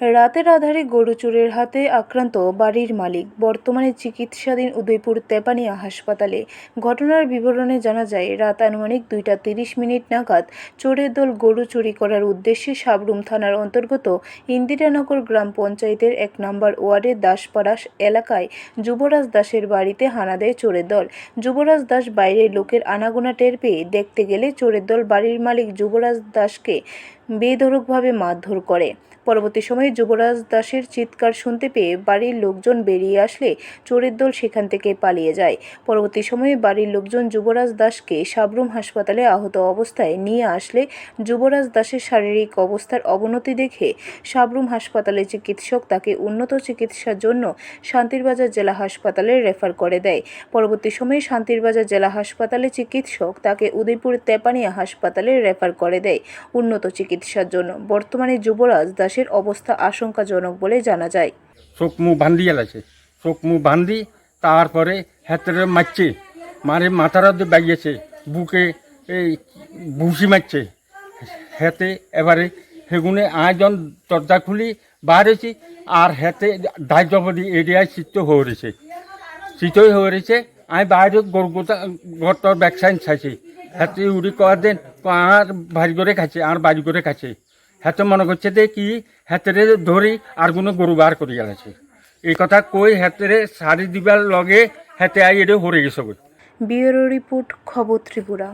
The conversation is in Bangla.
রাতের আধারে গরু চোরের হাতে আক্রান্ত বাড়ির মালিক। বর্তমানে চিকিৎসাধীন উদয়পুর তেপানিয়া হাসপাতালে। ঘটনার বিবরণে জানা যায়, রাত আনুমানিক দুইটা তিরিশ মিনিট নাগাদ চোরের দল গরু চুরি করার উদ্দেশ্যে সাবরুম থানার অন্তর্গত ইন্দিরানগর গ্রাম পঞ্চায়েতের এক নম্বর ওয়ার্ডের দাসপাড়া এলাকায় যুবরাজ দাসের বাড়িতে হানা দেয় চোরের দল। যুবরাজ দাস বাইরের লোকের আনাগোনা টের পেয়ে দেখতে গেলে চোরের দল বাড়ির মালিক যুবরাজ দাসকে বেধরকভাবে মারধর করে। পরবর্তী সময়ে যুবরাজ দাসের চিৎকার শুনতে পেয়ে বাড়ির লোকজন বেরিয়ে আসলে চোরের দল সেখান থেকে পালিয়ে যায়। পরবর্তী সময়ে বাড়ির লোকজন যুবরাজ দাসকে সাবরুম হাসপাতালে আহত অবস্থায় নিয়ে আসলে যুবরাজ দাসের শারীরিক অবস্থার অবনতি দেখে সাবরুম হাসপাতালে চিকিৎসক তাকে উন্নত চিকিৎসার জন্য শান্তিরবাজার জেলা হাসপাতালে রেফার করে দেয়। পরবর্তী সময়ে শান্তিরবাজার জেলা হাসপাতালে চিকিৎসক তাকে উদয়পুর তেপানিয়া হাসপাতালে রেফার করে দেয় উন্নত চিকিৎসার জন্য। বর্তমানে যুবরাজ দাসের অবস্থা আশঙ্কাজনক বলে জানা যায়। চোখ মুখ বান্ধি গেলাছে চোখ মুখ বান্ধি তারপরে হাতের মারছে। মারে মাথার বাইয়েছে বুকে এই ভুসি মারছে। হেতে এবারে সেগুনে আয়োজন দরজা খুলি বাড়েছি, আর হেতে দায়জবদি এরিয়ায় হয়ে রয়েছে। চিতই হয়ে রয়েছে। আমি বাইরে গরু গোটা ঘরটার ব্যাকসাইন চাইছি হাতে উড়ি কর দেন আর বাড়ি করে খাচ্ছে আর বাড়ি করে খাচ্ছে হাতে মনে করছে যে কি হাতেরে ধরি আর কোনো গরু বার করে গেছে এই কথা কই হাতেরে সারি দিবার লগে হাতে আই এটা হরে গেছে। ব্যুরো রিপোর্ট খবর ত্রিপুরা